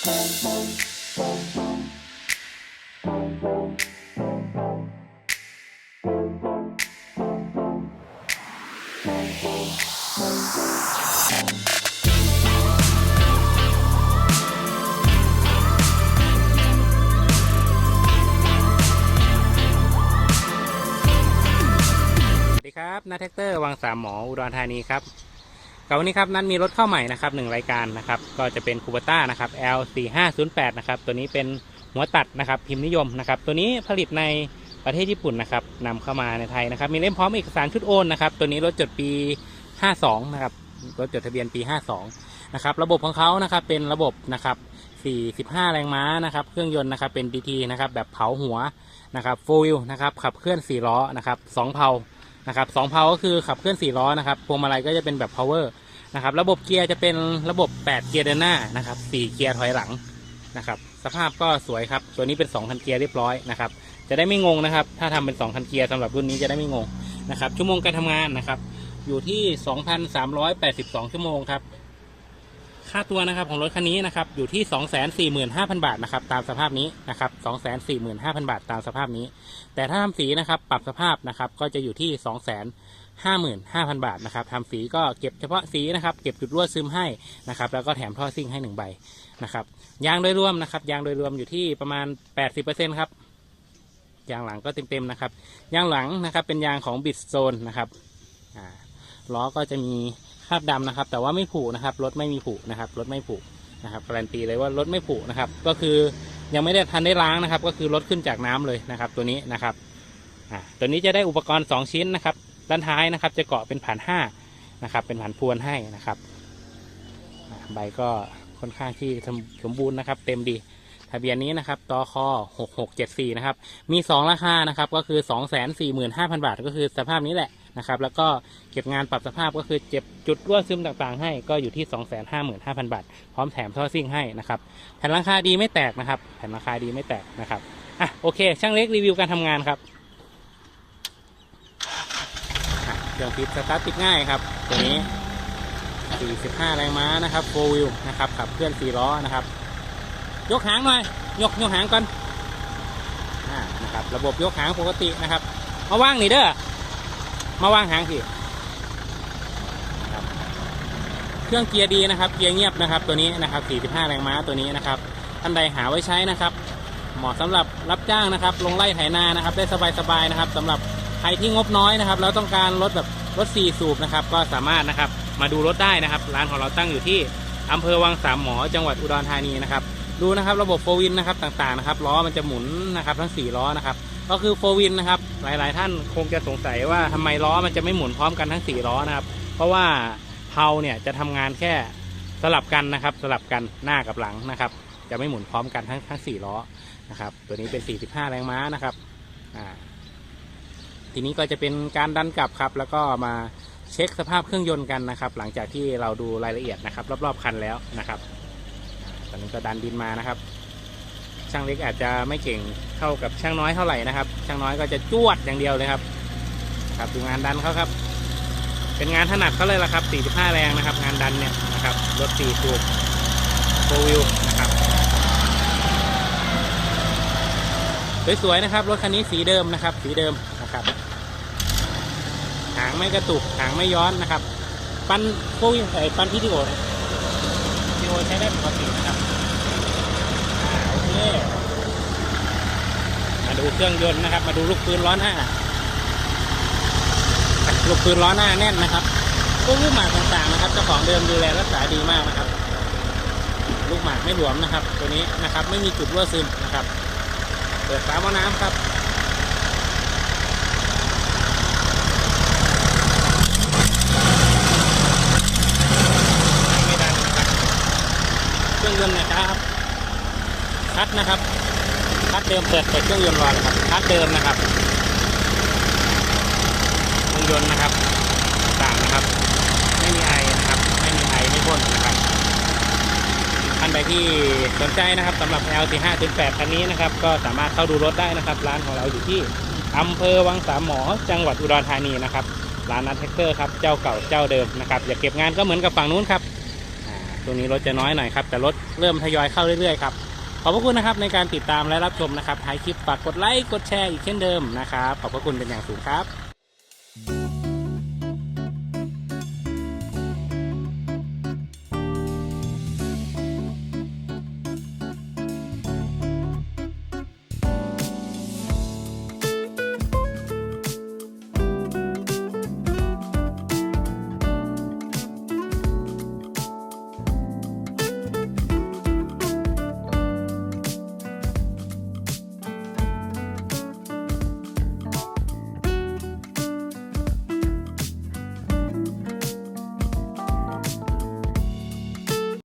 สวัสดีครับนาแท็กเตอร์วังสามหมออุดรธานีครับ กับวันนี้ครับนั้นมีรถเข้าใหม่นะครับหนึ่งรายการนะครับก็จะเป็นคูเปต้านะครับ L 4 5 0 8 นะครับตัวนี้เป็นหัวตัดนะครับพิมพ์นิยมนะครับตัวนี้ผลิตในประเทศญี่ปุ่นนะครับนำเข้ามาในไทยนะครับ มีเล่มพร้อมเอกสารชุดโอนนะครับตัวนี้รถจดปี 52 นะครับรถจดทะเบียนปี 52 นะครับระบบของเขานะครับเป็นระบบนะครับ45 แรงม้านะครับเครื่องยนต์นะครับเป็น DT นะครับแบบเผาหัวนะครับ4 wheel นะครับขับเคลื่อน4ล้อนะครับ2เพา นะครับสองเพาก็คือขับเคลื่อน4ล้อนะครับพวงมาลัยก็จะเป็นแบบ power นะครับ ระบบเกียร์จะเป็นระบบ 8 เกียร์เดินหน้านะครับ4เกียร์ถอยหลังนะครับ สภาพก็สวยครับ ตัวนี้เป็น2คันเกียร์เรียบร้อยนะครับ จะได้ไม่งงนะครับ ถ้าทำเป็น2คันเกียร์สำหรับรุ่นนี้จะได้ไม่งงนะครับ ชั่วโมงการทำงานนะครับ อยู่ที่ 2,382 ชั่วโมงครับ ค่าตัวนะครับของรถคันนี้นะครับอยู่ที่ 245,000 บาทนะครับตามสภาพนี้นะครับ245,000 บาทตามสภาพนี้ แต่ถ้าทำสีนะครับปรับสภาพนะครับก็จะอยู่ที่ 255,000 บาทนะครับทำสีก็เก็บเฉพาะสีนะครับเก็บจุดรั่วซึมให้นะครับแล้วก็แถมท่อซิ่งให้หนึ่งใบนะครับยางโดยรวมนะครับยางโดยรวมอยู่ที่ประมาณ 80%ครับยางหลังก็เต็มๆนะครับยางหลังนะครับเป็นยางของบิดโซนนะครับอ่า ล้อก็จะมีคราบดำนะครับ แต่ว่าไม่ผุนะครับรถไม่มีผุนะครับรถไม่ผุนะครับการันตีเลยว่ารถไม่ผุนะครับ ก็คือยังไม่ได้ทันได้ล้างนะครับ ก็คือรถขึ้นจากน้ำเลยนะครับ ตัวนี้นะครับอ่าตัวนี้จะได้อุปกรณ์ 2 ชิ้นนะครับ ด้านท้ายนะครับ จะเกาะเป็นผ่าน5นะครับ เป็นผ่านพวนให้นะครับใบก็ค่อนข้างที่สมบูรณ์นะครับ เต็มดี ทะเบียนนี้นะครับตค6674นะครับ มี 2 ราคานะครับ ก็คือ 245,000 บาท ก็คือสภาพนี้แหละนะครับ แล้วก็เก็บงานปรับสภาพก็คือเจ็บจุดรั่วซึมต่างๆ ให้ก็อยู่ที่ 255,000 บาท พร้อมแถมท่อซิ่งให้นะครับ แผ่นหลังคาดีไม่แตกนะครับ แผ่นหลังคาดีไม่แตกนะครับ อะโอเค ช่างเล็กรีวิวการทำงานครับเครื่องฟิตสตาร์ทติดง่ายครับตัวนี้ 45 แรงม้านะครับโฟวิลนะครับขับเคลื่อน4ล้อนะครับ ยกหางหน่อยยกยกหางก่อนอ่านะครับ ระบบยกหางปกตินะครับ มาว่างนี่เด้อมาว่างหางสิครับเครื่องเกียร์ดีนะครับ เกียร์เงียบนะครับตัวนี้นะครับ 45 แรงม้าตัวนี้นะครับท่านใดหาไว้ใช้นะครับเหมาะสำหรับรับจ้างนะครับ ลงไล่ไถนานะครับ ได้สบายๆนะครับสำหรับใครที่งบน้อยนะครับ แล้วต้องการรถแบบรถสี่สูบนะครับ ก็สามารถนะครับมาดูรถได้นะครับ ร้านของเราตั้งอยู่ที่อำเภอวังสามหมอจังหวัดอุดรธานีนะครับ ดูนะครับระบบโฟวินนะครับต่างๆนะครับล้อมันจะหมุนนะครับทั้งสี่ล้อนะครับก็คือโฟวินนะครับหลายๆ ท่านคงจะสงสัยว่าทำไมล้อมันจะไม่หมุนพร้อมกันทั้งสี่ล้อนะครับเพราะว่าเพลาเนี่ยจะทำงานแค่สลับกันนะครับสลับกันหน้ากับหลังนะครับ จะไม่หมุนพร้อมกันทั้งทั้งสี่ล้อนะครับตัวนี้เป็น 45 แรงม้านะครับอ่าทีนี้ก็จะเป็นการดันกลับครับ แล้วก็มาเช็คสภาพเครื่องยนต์กันนะครับ หลังจากที่เราดูรายละเอียดนะครับ รอบๆคันแล้วนะครับ ตอนนี้ก็ดันดินมานะครับ ช่างเล็กอาจจะไม่เก่งเท่ากับช่างน้อยเท่าไหร่นะครับ ช่างน้อยก็จะจวดอย่างเดียวเลยครับ ครับดูงานดันเขาครับ เป็นงานถนัดเขาเลยละครับ 45 แรงนะครับ งานดันเนี่ยนะครับรถ4สูบโฟวิวนะครับสวยๆนะครับรถคันนี้สีเดิมนะครับ สีเดิมนะครับหางไม่กระตุกหางไม่ย้อนนะครับ ปันโฟวิวใส่ปันพิทิโอนะ โอใช้ได้ปกตินะครับโอเคมาดูเครื่องยนต์นะครับ มาดูลูกปืนล้อหน้าลูกปืนล้อหน้าแน่นนะครับพวกลูกหมากต่างๆนะครับเจ้าของเดิมดูแลรักษาดีมากนะครับ ลูกหมากไม่หลวมนะครับ ตัวนี้นะครับ ไม่มีจุดรั่วซึมนะครับ เปิดฝาหม้อน้ำครับ ไม่ดันนะครับ เครื่องยนต์นะครับคัดนะครับคัดเดิมเปิดเปิดเครื่องยนต์รอนะครับคัดเดิมนะครับเครื่องยนต์นะครับต่างนะครับ ไม่มีไอนะครับ ไม่มีไอไม่พ่นนะครับท่านใดที่สนใจนะครับสำหรับ L 4 5 8คันนี้นะครับ ก็สามารถเข้าดูรถได้นะครับ ร้านของเราอยู่ที่อำเภอวังสามหมอ จังหวัดอุดรธานีนะครับร้านนัทแท็กเตอร์ครับ เจ้าเก่าเจ้าเดิมนะครับ อย่าเก็บงานก็เหมือนกับฝั่งนู้นครับ ตรงนี้รถจะน้อยหน่อยครับ แต่รถเริ่มทยอยเข้าเรื่อยๆครับ ขอบพระคุณนะครับในการติดตามและรับชมนะครับท้ายคลิปฝากกดไลค์กดแชร์อีกเช่นเดิมนะครับ ขอบพระคุณเป็นอย่างสูงครับ